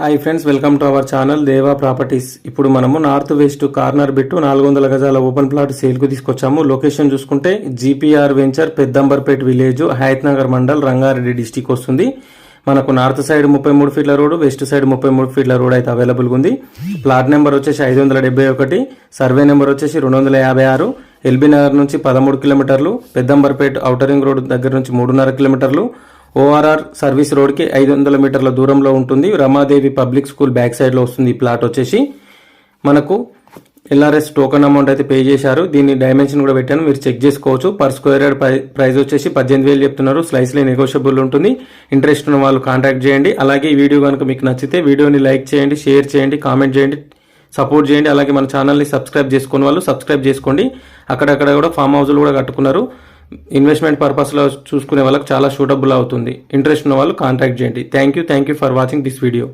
Hi friends welcome to our channel Deva properties ఇప్పుడు మనము north west corner bit నాలుగు వందల గజాల ఓపెన్ ప్లాట్ సేల్కు తీసుకొచ్చాము. లొకేషన్ చూసుకుంటే GPR venture Peddamberpet village Hayath Nagar mandal Rangareddy district వస్తుంది. మనకు నార్త్ సైడ్ ముప్పై మూడు ఫీట్ల రోడ్ వెస్ట్ సైడ్ ముప్పై మూడు ఫీట్ల రోడ్ అయితే అవైలబుల్గా ఉంది. ప్లాట్ నెంబర్ వచ్చేసి ఐదు వందల డెబ్బై ఒకటి సర్వే నెంబర్ వచ్చేసి రెండు వందల యాభై ఆరు ఎల్బీ నగర్ నుంచి పదమూడు కిలోమీటర్లు పెద్దంబర్పేట్ ఔటరింగ్ రోడ్ దగ్గర నుంచి మూడున్నర కిలోమీటర్లు ఓఆర్ఆర్ సర్వీస్ రోడ్కి ఐదు వందల మీటర్ల దూరంలో ఉంటుంది. రమాదేవి పబ్లిక్ స్కూల్ బ్యాక్ సైడ్లో వస్తుంది ఈ ప్లాట్ వచ్చేసి. మనకు ఎల్ఆర్ఎస్ టోకన్ అమౌంట్ అయితే పే చేశారు. దీన్ని డైమెన్షన్ కూడా పెట్టాను. మీరు చెక్ చేసుకోవచ్చు. పర్ స్క్వేర్ యార్డ్ ప్రైస్ వచ్చేసి పద్దెనిమిది వేలు చెప్తున్నారు. స్లైస్లీ నెగోషియబుల్ ఉంటుంది. ఇంట్రెస్ట్ ఉన్న వాళ్ళు కాంటాక్ట్ చేయండి. అలాగే ఈ వీడియో కనుక మీకు నచ్చితే వీడియోని లైక్ చేయండి షేర్ చేయండి కామెంట్ చేయండి సపోర్ట్ చేయండి. అలాగే మన ఛానల్ని సబ్స్క్రైబ్ చేసుకున్న వాళ్ళు సబ్స్క్రైబ్ చేసుకోండి. అక్కడక్కడ కూడా ఫామ్ హౌస్లు కూడా కట్టుకున్నారు. ఇన్వెస్ట్మెంట్ పర్పస్లో చూసుకునే వాళ్ళకి చాలా సూటబుల్ అవుతుంది. ఇంట్రెస్ట్ ఉన్న వాళ్ళు కాంటాక్ట్ చేయండి. Thank you thank you for watching this video